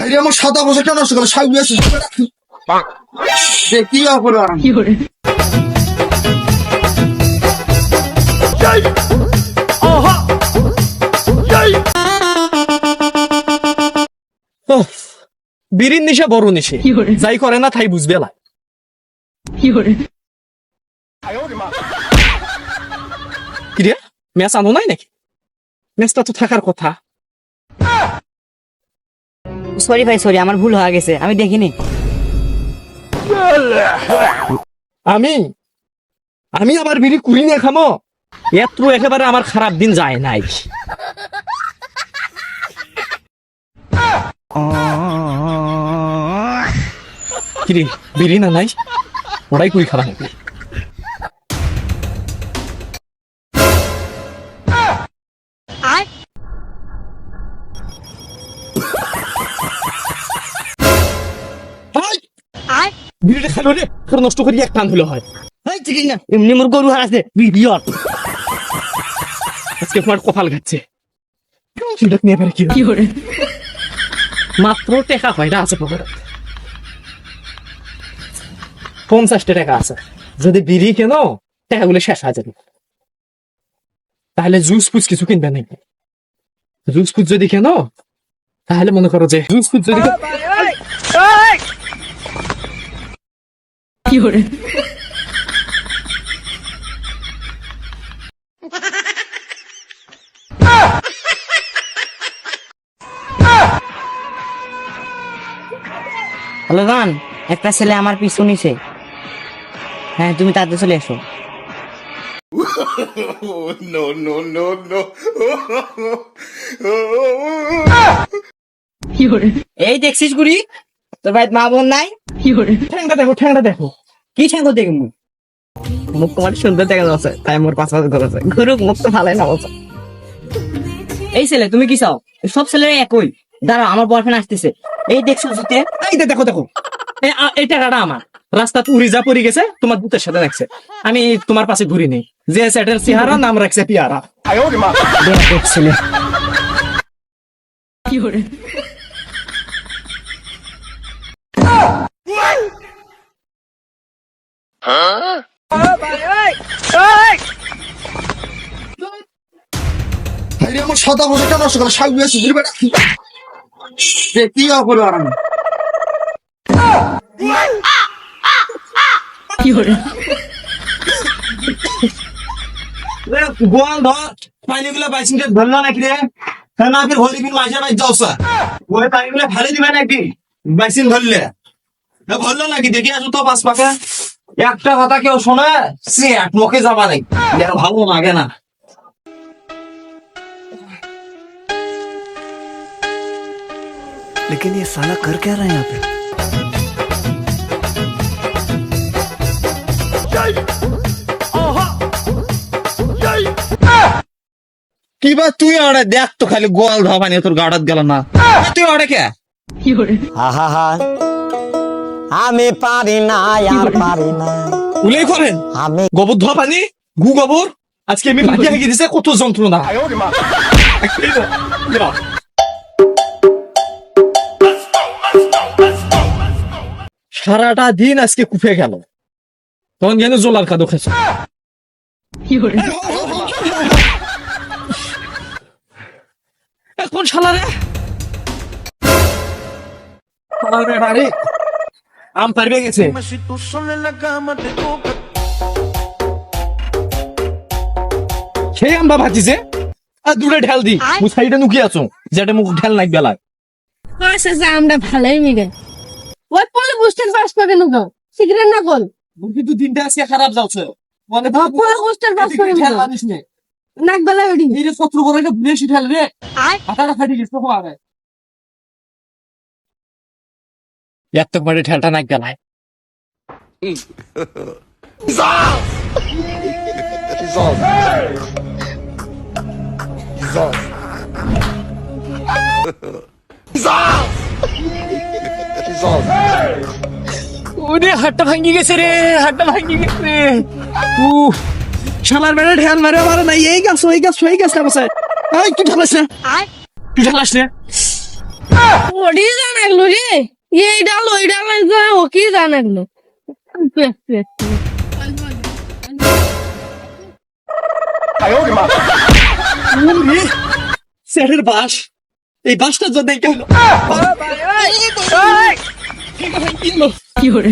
আরে আমার সাদা পোশাকটা নষ্ট করে সাইড আছে কি অপর ওহ, বিড়ির নিশে বড় নিশে। যাই করে না তাই বুঝবে না কিরে ম্যাচ আনো নাই নাকি? ম্যাচটা তো থাকার কথা। সরি ভাই সরি আমার ভুল হয়ে গেছে, আমি দেখিনি। আমি আমি আবার বিড়ি কুড়ি নিয়ে খামো? এত একেবারে আমার খারাপ দিন যায় নাই। কিরে, বিড়ি না নাই? ওরাই কুড়ি খাবা নাকি বিড়িটা খালো রে তোর নষ্ট করি এক টান হলো হয়। এই ঠিক না এমনি মোর গরু হারাছে বিডিয়র আজকে তোমার কপাল খাচ্ছে সেটা নিয়ে পারে কি হয়? মাত্র টাকা কয়টা আছে পকেটে। পঞ্চাশটা টাকা আছে। যদি বিড়ি কেন টাকাগুলো শেষ হয়ে যাবে। তাহলে জুস ফুস কিছু কিনবে নাকি? জুস ফুস যদি কেন তাহলে মনে করো যে জুস ফুস যদি কেনো- হ্যালো গান একটা ছেলে আমার পিছু নিছে। হ্যাঁ তুমি তাড়াতাড়ি চলে এসো। এই দেখছিস গুড়ি? তোর ভাই মা বোন নাই? ঠ্যাংটা দেখো ঠ্যাংটা দেখো। কি ঠাঙ্গো দেখব? মুখ তোমার সুন্দর দেখা যাচ্ছে তাই মোর পাঁচ হাজার ধরেছে। গরু মুখ তো ভালোই না বলছো। এই ছেলে তুমি কি চাও? সব ছেলেরা একই। দাঁড়াও আমার বয়ফ্রেন্ড আসতেছে। এই দেখছ জুতে? এই দেখো দেখো। এই টাকাটা আমার। রাস্তাতে উড়ি যা পড়ে গেছে তোমার বুতের সাথে রাখছে আমি তোমার পাশে ঘুরি নেই যে সেটার চেহারা নাম রাখছে পিয়ারা। ছেলে। আরে আমার সাদা পোশাকটা নষ্ট করে সাইড আছে কি অপর গোয়াল ধর। পানি গুলো ধরলো নাকি রে? কেন আপনি হলি বিন মাঝে মাঝে যাওসা? ওই পানি গুলো ফেলে দিবে নাকি? বাইসিন ধরলে। ধরলো নাকি? দেখি আসো তো পাঁচ পাকে। একটা কথা কেউ শোনে সে এক মুখে যাবা নাই এটা ভালো লাগে না लेकिन ये साला कर क्या रहा है यहाँ पे কিবা তুই আড়ে দেখ তো খালি গোয়াল ধোয়া পানি তোর গাড়াত গেল না তুই আড়ে কে হা হা আমি পারি না আর পারি না। উলেই করেন? আমি গোবর ধোয়া পানি গু গোবর আজকে আমি পাটি হাগি দিছে কত যন্ত্রণা। সারাটা দিন আজকে কুফে গেল। তখন যেন জোলার কাদো খেছে এখন শালারে। শালারে আম পারবে গেছে। সেই আম্বা ভাজিছে আর দূরে ঢেল দি। মু সাইডে নুকি আছো। যেটা মুখ ঢেল নাই বেলায় আচ্ছা যা আমরা ভালোই মিলে। ওই পলে বুস্টার পাস করে নুকো? সিগারেট না কল মুখ কিন্তু দিনটা আজকে খারাপ যাচ্ছে। মানে ভাব পলে পাস করে ঢেল আনিস নে। নাক বেলা ওডি। এই রে শত্রু বড় একটা বেশি ঢেল রে। হাতাটা ফাটি গেছে তো এত বড় ঢেলটা নাক গেলায়। ওরে হাতটা ভাঙ্গি গেছে রে হাতটা ভাঙ্গি গেছে উ শালার বেড়ে ঢেল মারে মারে না এই গাছ ওই গাছ ওই গাছ না বসে এই তুই ঢালাস না তুই ঢালাস না ওডি জানাগলো রে। এই ডাল ওই ডাল যা ও কি জানে জানাগলো স্যারের বাস এই বাসটা যদি কেন কি করে